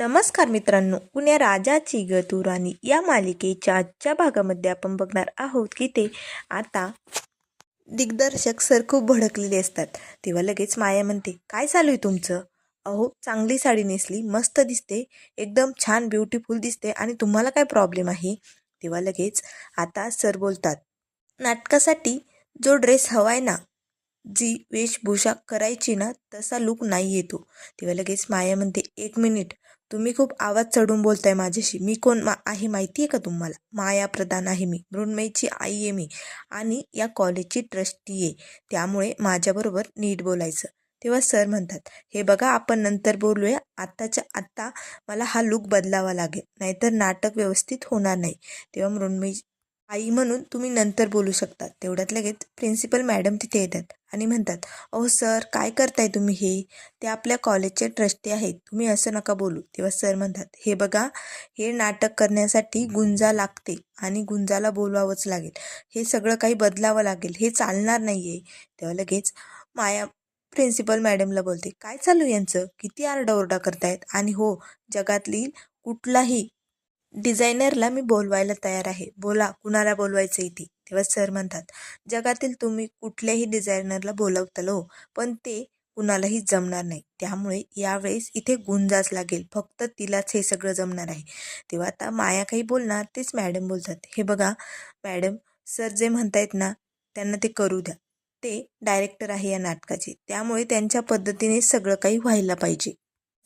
नमस्कार मित्रांनो पुण्या राजाची ग तू राणी या मालिकेच्या आजच्या भागामध्ये आपण बघणार आहोत की ते आता दिग्दर्शक सर खूप भडकलेले असतात. तेव्हा लगेच माया म्हणते काय चालू आहे तुमचं? अहो चांगली साडी नेसली मस्त दिसते एकदम छान ब्युटिफुल दिसते आणि तुम्हाला काय प्रॉब्लेम आहे? तेव्हा लगेच आता सर बोलतात नाटकासाठी जो ड्रेस हवा आहे ना जी वेशभूषा करायची ना तसा लूक नाही येतो तेव्हा लगेच माया म्हणते एक मिनिट तुम्ही खूप आवाज चढून बोलताय माझ्याशी. मी कोण? मा आहे माहिती आहे का तुम्हाला? माया प्रधान आहे मी. मृण्मयीची आई आहे मी. आणि या कॉलेजची ट्रस्टी आहे. त्यामुळे माझ्याबरोबर नीट बोलायचं. तेव्हा सर म्हणतात हे बघा आपण नंतर बोलूया. आत्ताच्या आत्ता मला हा लूक बदलावा लागेल. नाहीतर नाटक व्यवस्थित होणार नाही. तेव्हा मृण्मयी आई म्हणून तुम्ही नंतर बोलू शकता तेवढ्यात लगेच प्रिन्सिपल मॅडम तिथे येतात आणि म्हणतात अहो सर काय करताय तुम्ही हे? ते आपल्या कॉलेजचे ट्रस्टी आहेत. तुम्ही असं नका बोलू. तेव्हा सर म्हणतात हे बघा हे नाटक करण्यासाठी गुंजा लागते आणि गुंजाला बोलवावंच लागेल. हे सगळं काही बदलावं लागेल. हे चालणार नाही आहे तेव्हा लगेच माया प्रिन्सिपल मॅडमला बोलते काय चालू यांचं? किती आरडाओरडा करतायत? आणि हो जगातली कुठलाही डिझायनरला मी बोलवायला तयार आहे. बोला कुणाला बोलवायचं इथे तेव्हा सर म्हणतात जगातील तुम्ही कुठल्याही डिझायनरला बोलवताल हो पण ते कुणालाही जमणार नाही. त्यामुळे यावेळेस इथे गुंजाच लागेल. फक्त तिलाच हे सगळं जमणार आहे. तेव्हा आता माया काही बोलणार तेच मॅडम बोलतात. हे बघा मॅडम सर जे म्हणतायत ना त्यांना ते करू द्या. ते डायरेक्टर आहे या नाटकाचे. त्यामुळे त्यांच्या पद्धतीने सगळं काही व्हायला पाहिजे.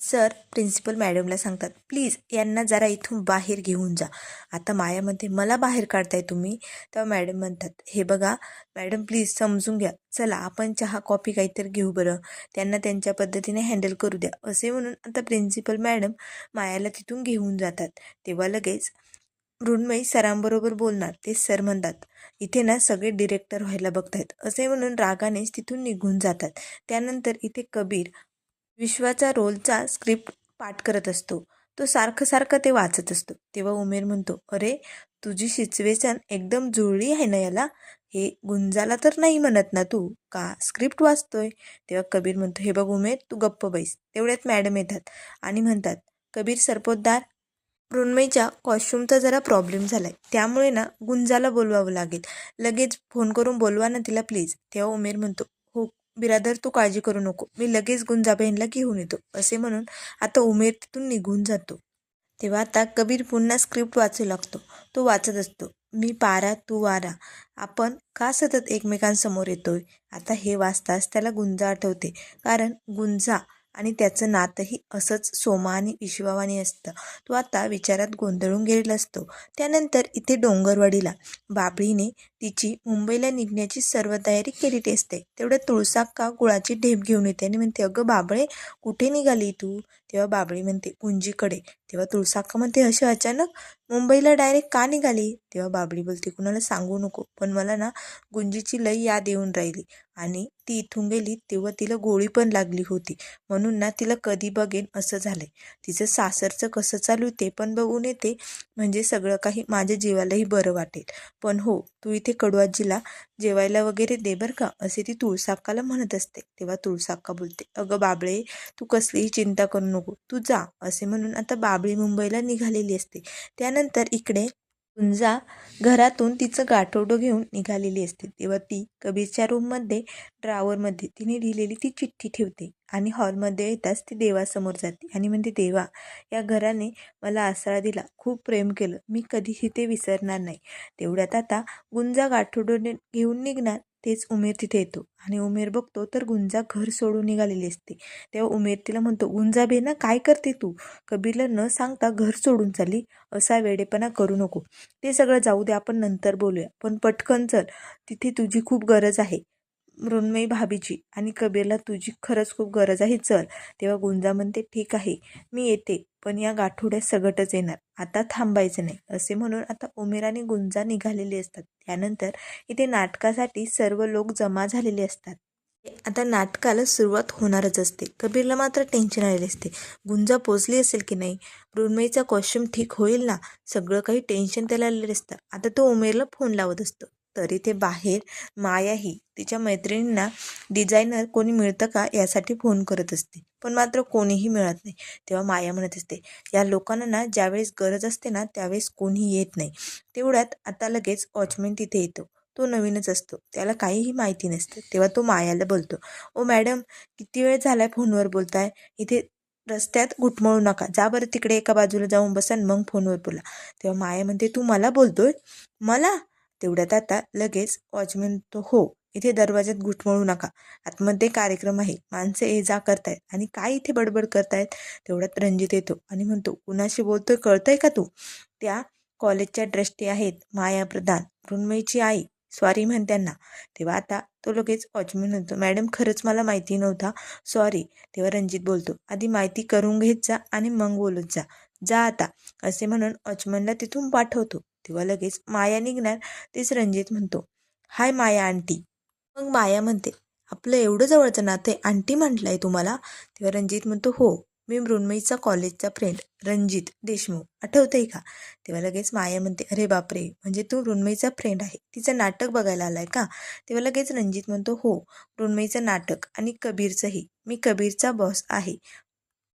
सर प्रिन्सिपल मॅडमला सांगतात प्लीज यांना जरा इथून बाहेर घेऊन जा. आता मायामध्ये मला बाहेर काढताय तुम्ही. तेव्हा मॅडम म्हणतात हे बघा मॅडम प्लीज समजून घ्या. चला आपण चहा कॉफी काहीतरी घेऊ बरं. त्यांना त्यांच्या पद्धतीने हँडल करू द्या. असे म्हणून आता प्रिन्सिपल मॅडम मायाला तिथून घेऊन जातात. तेव्हा लगेच मृण्मयी सरांबरोबर बोलणार. ते सर म्हणतात इथे ना सगळे डिरेक्टर व्हायला बघतायत. असे म्हणून रागानेच तिथून निघून जातात. त्यानंतर इथे कबीर विश्वाचा रोलचा स्क्रिप्ट पाठ करत असतो. तो सारखं सारखं ते वाचत असतो. तेव्हा उमेर म्हणतो अरे तुझी सिच्युएशन एकदम जुळली आहे ना याला? हे गुंजाला तर नाही म्हणत ना तू? का स्क्रिप्ट वाचतोय? तेव्हा कबीर म्हणतो हे बघ उमेर तू गप्प बैस. तेवढ्यात मॅडम येतात आणि म्हणतात कबीर सरपोतदार मृण्मयच्या कॉस्ट्युमचा जरा प्रॉब्लेम झाला आहे त्यामुळे ना गुंजाला बोलवावं लागेल. लगेच फोन करून बोलवा ना तिला प्लीज. तेव्हा उमेर म्हणतो बिरादर तू काळजी करू नको. मी लगेच गुंजाबेनला घेऊन येतो असे म्हणून आता उमेर तिथून निघून जातो. तेव्हा आता कबीर पुन्हा स्क्रिप्ट वाचू लागतो. तो वाचत असतो मी पारा तू वारा. आपण का सतत एकमेकांसमोर येतोय? आता हे वाचताच त्याला गुंजा आठवते. कारण गुंजा आणि त्याचं नातंही असंच सोमा आणि विश्वावानी असतं. तो आता विचारात गोंधळून गेलेला असतो. त्यानंतर इथे डोंगरवाडीला बाबळीने तिची मुंबईला निघण्याची सर्व तयारी केलेली असते. तेवढ्या तुळसाक्का गुळाची ढेप घेऊन येते आणि म्हणते अगं बाबळे कुठे निघाली तू? तेव्हा बाबळी म्हणते गुंजीकडे तेव्हा तुळसाक्का म्हणते असे अचानक मुंबईला डायरेक्ट का निघाली? तेव्हा बाबळी बोलते कुणाला सांगू नको पण मला ना गुंजीची लई याद येऊन राहिली आणि ती इथून गेली तेव्हा तिला गोळी पण लागली होती म्हणून ना तिला कधी बघेन असं झालंय. तिचं सासरचं कसं चालू ते पण बघून येते म्हणजे सगळं काही माझ्या जीवालाही बरं वाटेल. पण हो तू इथे कडवाजीला जेवायला वगैरे दे बरं का? असे ती तुळसाक्काला म्हणत असते. तेव्हा तुळसाक्का बोलते अगं बाबळे तू कसलीही चिंता करू नको. तू जा असे म्हणून आता बाबळी मुंबईला निघालेली असते. त्यानंतर इकडे गुंजा घरातून तिचं गाठोडं घेऊन निघालेली असते. तेव्हा ती कबीरच्या रूममध्ये ड्रावरमध्ये तिने लिहिलेली ती चिठ्ठी ठेवते आणि हॉलमध्ये येताच ती देवासमोर जाते. आणि म्हणते देवा या घराने मला आसरा दिला. खूप प्रेम केलं. मी कधीही ते विसरणार नाही. तेवढ्यात आता गुंजा गाठोडं घेऊन निघणार. तेच उमेर तिथे येतो. आणि उमेर बघतो तर गुंजा घर सोडून निघालेली असते. तेव्हा उमेर तिला म्हणतो गुंजा बेना काय करते तू? कबीरला न सांगता घर सोडून चालली. असा वेडेपणा करू नको. ते सगळं जाऊ दे आपण नंतर बोलूया. पण पटकन चल. तिथे तुझी खूप गरज आहे मृण्मयी भाभीची. आणि कबीरला तुझी खरंच खूप गरज आहे. चल. तेव्हा गुंजा म्हणते ठीक आहे. मी येते. पण या गाठोड्यात सगटच येणार. आता थांबायचं नाही असे म्हणून आता उमेर आणि गुंजा निघालेली असतात. त्यानंतर इथे नाटकासाठी सर्व लोक जमा झालेले असतात. आता नाटकाला सुरुवात होणारच असते. कबीरला मात्र टेन्शन आलेले असते. गुंजा पोचली असेल की नाही? मृण्मयीचा कॉस्ट्युम ठीक होईल ना? सगळं काही टेन्शन त्याला आलेलं असतं. आता तो उमेरला फोन लावत असतो. तर इथे बाहेर मायाही तिच्या मैत्रिणींना डिझायनर कोणी मिळतं का यासाठी फोन करत असते. पण मात्र कोणीही मिळत नाही. तेव्हा माया म्हणत असते या लोकांना ना ज्यावेळेस गरज असते ना त्यावेळेस कोणी येत नाही. तेवढ्यात आता लगेच वॉचमॅन तिथे येतो. तो नवीनच असतो. त्याला काहीही माहिती नसतं. तेव्हा तो मायाला बोलतो ओ मॅडम किती वेळ झालाय फोनवर बोलताय? इथे रस्त्यात घुटमळू नका. जा बरं तिकडे एका बाजूला जाऊन बसा मग फोनवर बोला. तेव्हा माया म्हणते तू मला बोलतोय? मला? तेवढ्यात आता लगेच वॉचमॅन तो हो इथे दरवाज्यात घुटमळू नका. आतमध्ये कार्यक्रम आहे. माणसं ये जा करतायत आणि काय इथे बडबड करतायत? तेवढ्यात रणजित येतो आणि म्हणतो कुणाशी बोलतोय? कळतंय का तू? त्या कॉलेजच्या ट्रस्टी आहेत माया प्रधान मृण्मयीची आई. सॉरी म्हण त्यांना. तेव्हा आता तो लगेच वॉचमॅन म्हणतो मॅडम खरंच मला माहिती नव्हता. सॉरी. तेव्हा रणजित बोलतो आधी माहिती करून घेत जा आणि मग बोलत जा. जा आता. असे म्हणून वॉचमनला तिथून पाठवतो. तेव्हा लगेच माया निघणार तेच रणजित म्हणतो. Hi Maya aunty. मग माया म्हणते आपलं एवढं जवळचं नातं आहे आंटी म्हटलंय तुम्हाला? तेव्हा रणजित म्हणतो हो मी मृण्मयीचा कॉलेजचा फ्रेंड रणजित देशमुख. आठवतंय का? तेव्हा लगेच माया म्हणते अरे बापरे म्हणजे तू मृण्मयीचा फ्रेंड आहे तिचं नाटक बघायला आलाय का? तेव्हा लगेच रणजित म्हणतो हो मृण्मयीचं नाटक आणि कबीरचंही मी कबीरचा बॉस आहे.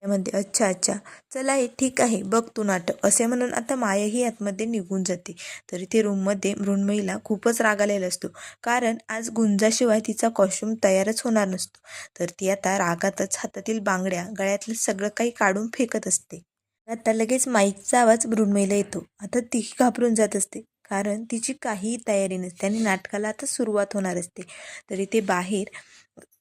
म्हणते अच्छा अच्छा चला हे ठीक आहे बघ तू नाटक. असे म्हणून आता मायाही आतमध्ये निघून जाते. तरी ते रूममध्ये मृण्मयीला खूपच राग आलेला असतो. कारण आज गुंजाशिवाय तिचा कॉस्ट्युम तयारच होणार नसतो. तर ती आता रागातच हातातील बांगड्या गळ्यातलं सगळं काही काढून फेकत असते. आता लगेच माईकचा आवाज मृण्मयीला येतो. आता तीही घाबरून जात असते. कारण तिची काहीही तयारी नसते आणि नाटकाला आता सुरुवात होणार असते. तरी ते बाहेर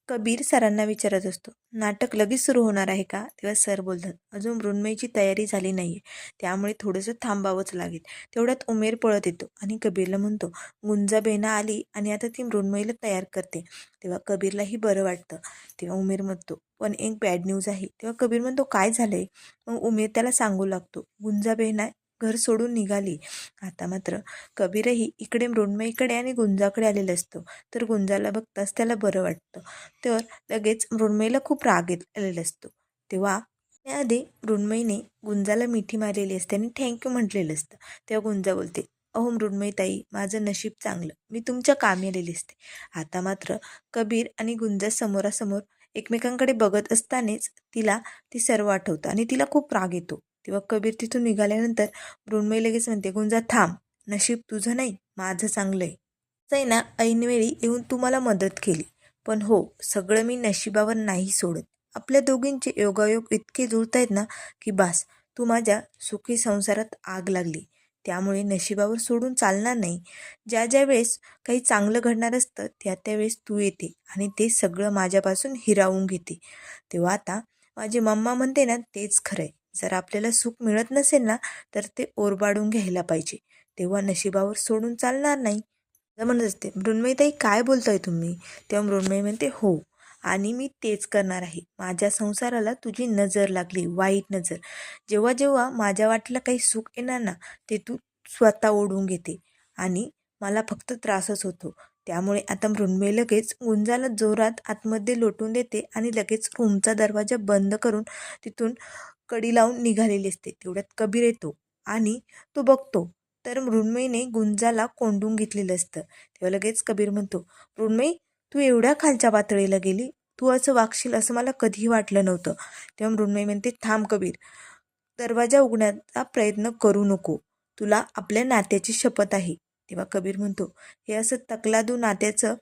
कबीर सरांना विचारत असतो नाटक लगेच सुरू होणार आहे का? तेव्हा सर बोलतात अजून मृण्मयीची तयारी झाली नाही आहे त्यामुळे थोडंसं थांबावंच लागेल. तेवढ्यात उमेर पळत येतो आणि कबीरला म्हणतो गुंजा बेना आली आणि आता ती मृण्मयीला तयार करते. तेव्हा कबीरलाही बरं वाटतं. तेव्हा उमेर म्हणतो पण एक बॅड न्यूज आहे. तेव्हा कबीर म्हणतो काय झालंय? मग उमेर त्याला सांगू लागतो गुंजा बेहना घर सोडून निघाली. आता मात्र कबीरही इकडे मृण्मयीकडे आणि गुंजाकडे आलेलं असतो. तर गुंजाला बघताच त्याला बरं वाटतं. तर लगेच मृण्मयीला खूप राग येत आलेला असतो. तेव्हा त्याआधी मृण्मयीने गुंजाला मिठी मारलेली असते आणि थँक्यू म्हटलेलं असतं. तेव्हा गुंजा बोलते अहो मृण्मयी ताई माझं नशीब चांगलं. मी तुमच्या कामी आलेली असते. आता मात्र कबीर आणि गुंजा समोरासमोर एकमेकांकडे बघत असतानाच तिला ती सर्व आठवतं आणि तिला खूप राग येतो. तेव्हा कबीर तिथून निघाल्यानंतर मृण्मयी लगेच म्हणते गुंजा थांब. नशीब तुझं नाही माझं चांगलं आहे आहे ना ऐनवेळी येऊन तू मला मदत केली. पण हो सगळं मी नशिबावर नाही सोडत. आपल्या दोघींचे योगायोग इतके जुळत आहेत ना की बास तू माझ्या सुखी संसारात आग लागली. त्यामुळे नशिबावर सोडून चालणार नाही. ज्या ज्या वेळेस काही चांगलं घडणार असतं त्या त्यावेळेस तू येते आणि ते सगळं माझ्यापासून हिरावून घेते. तेव्हा आता माझी मम्मा म्हणते ना तेच खरं आहे जर आपल्याला सुख मिळत नसेल ना तर ते ओरबाडून घ्यायला पाहिजे. तेव्हा नशिबावर सोडून चालणार नाही. म्हणत असते. मृण्मयीताई काय बोलताय तुम्ही? तेव्हा मृण्मयी म्हणते हो आणि मी तेच करणार आहे. माझ्या संसाराला तुझी नजर लागली वाईट नजर. जेव्हा जेव्हा माझ्या वाटेला काही सुख येणार ना ते तू स्वतः ओढून घेते. आणि मला फक्त त्रासच होतो. त्यामुळे आता मृण्मयी लगेच गुंजाला जोरात आतमध्ये लोटून देते आणि लगेच रूमचा दरवाजा बंद करून तिथून कडी लावून निघालेली असते. तेवढ्यात कबीर येतो आणि तो बघतो. तर मृण्मयीने गुंजाला कोंडून घेतलेलं असतं. तेव्हा लगेच कबीर म्हणतो मृण्मयी तू एवढ्या खालच्या पातळीला गेली? तू असं वागशील असं मला कधीही वाटलं नव्हतं. तेव्हा मृण्मयी म्हणते थांब कबीर दरवाजा उघडण्याचा प्रयत्न करू नको. तुला आपल्या नात्याची शपथ आहे. तेव्हा कबीर म्हणतो हे असं तकलादू नात्याचं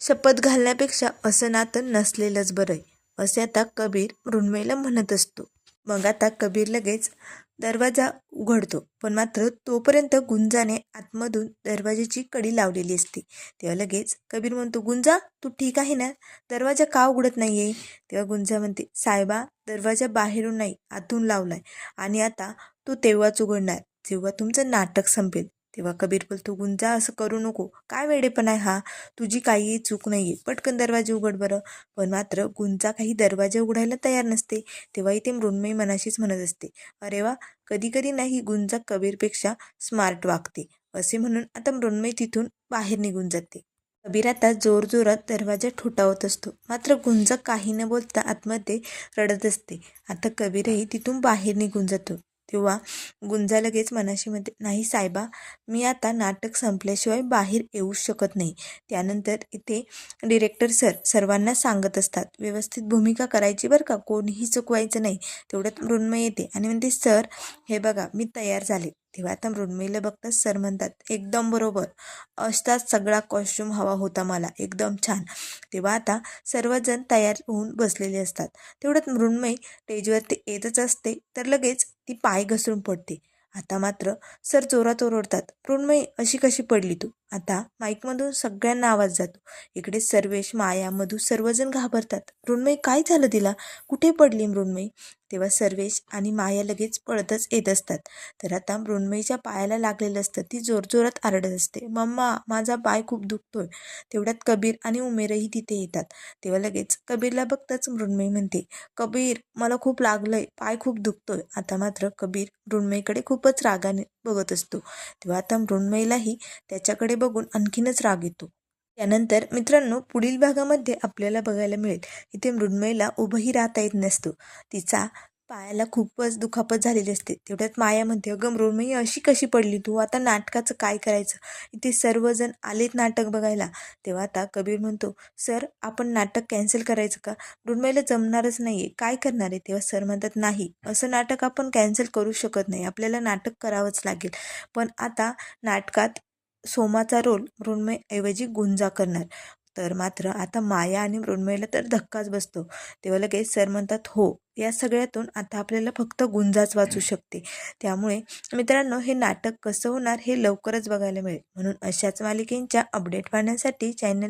शपथ घालण्यापेक्षा असं नातं नसलेलंच बरं आहे. असे आता कबीर मृण्मयीला म्हणत असतो. मग आता कबीर लगेच दरवाजा उघडतो. पण मात्र तोपर्यंत गुंजाने आतमधून दरवाजाची कडी लावलेली असते. तेव्हा लगेच कबीर म्हणतो गुंजा तू ठीक आहे ना? दरवाजा का उघडत नाही आहे तेव्हा गुंजा म्हणते साहेबा दरवाजा बाहेरून नाही आतून लावलाय. आणि आता तो तेव्हाच उघडणार जेव्हा तुमचं नाटक संपेल. तेव्हा कबीर बोलतो गुंजा असं करू नको. काय वेडेपण आहे हा? तुझी काहीही चूक नाही आहे पटकन दरवाजे उघड बरं. पण मात्र गुंजा काही दरवाजे उघडायला तयार नसते. तेव्हा ते मृण्मयी मनाशीच म्हणत असते अरे वा कधी कधी नाही गुंजा कबीरपेक्षा स्मार्ट वागते. असे म्हणून आता मृण्मयी तिथून बाहेर निघून जाते. कबीर आता जोरजोरात दरवाजा ठोठावत असतो. मात्र गुंजा काही न बोलता आतमध्ये रडत असते. आता कबीरही तिथून बाहेर निघून जातो. तेव्हा गुंजा लगेच मनाशी म्हणते नाही साहेबा मी आता नाटक संपल्याशिवाय बाहेर येऊ शकत नाही. त्यानंतर इथे डिरेक्टर सर सर्वांना सांगत असतात व्यवस्थित भूमिका करायची बरं का? कोणीही चुकवायचं नाही. तेवढ्यात मृण्मय येते आणि म्हणते सर हे बघा मी तयार झाले. तेव्हा आता मृण्मयीला बघताच सर म्हणतात एकदम बरोबर. असाच सगळा कॉस्ट्यूम हवा होता मला. एकदम छान. तेव्हा आता सर्वजण तयार होऊन बसलेले असतात. तेवढ्यात मृण्मयी स्टेजवरती येतच असते तर लगेच ती पाय घसरून पडते. आता मात्र सर जोरात ओरडतात मृण्मयी अशी कशी पडली तू? आता माईकमधून सगळ्यांना आवाज जातो. इकडे सर्वेश माया मधू सर्वजण घाबरतात. मृण्मयी काय झालं तिला? कुठे पडली मृण्मयी? तेव्हा सर्वेश आणि माया लगेच पळतच येत असतात. तर आता मृण्मयीच्या पायाला लागलेलं असतं. ती जोरजोरात आरडत असते. मम्मा माझा पाय खूप दुखतोय. तेवढ्यात कबीर आणि उमेरही तिथे येतात. तेव्हा लगेच कबीरला बघताच मृण्मयी म्हणते कबीर मला खूप लागलंय. पाय खूप दुखतोय. आता मात्र कबीर मृण्मयीकडे खूपच रागाने बघत असतो. तेव्हा आता मृण्मयीलाही त्याच्याकडे बघून आणखीनच राग येतो. त्यानंतर मित्रांनो पुढील भागामध्ये आपल्याला बघायला मिळेल. इथे मृण्मयीला उभंही राहता येत नसतो. तिचा पायाला खूपच दुखापत झालेली असते. तेवढ्यात माया म्हणते अगं मृण्मयी अशी कशी पडली तू? आता नाटकाचं काय करायचं? इथे सर्वजण आलेत नाटक बघायला. तेव्हा आता कबीर म्हणतो सर आपण नाटक कॅन्सल करायचं का? मृण्मयीला जमणारच नाही आहे काय करणार आहे? तेव्हा सर म्हणतात नाही. असं नाटक आपण कॅन्सल करू शकत नाही. आपल्याला नाटक करावंच लागेल. पण आता नाटकात सोमाचा रोल मृण्मयऐवजी गुंजा करणार. तर मात्र आता माया आणि मृण्मयला तर धक्काच बसतो. तेव्हा लगेच सर म्हणतात हो या सगळ्यातून आता आपल्याला फक्त गुंजाच वाचू शकते. त्यामुळे मित्रांनो हे नाटक कसं होणार हे लवकरच बघायला मिळेल. म्हणून अशाच मालिकेंच्या अपडेट पाहण्यासाठी चॅनल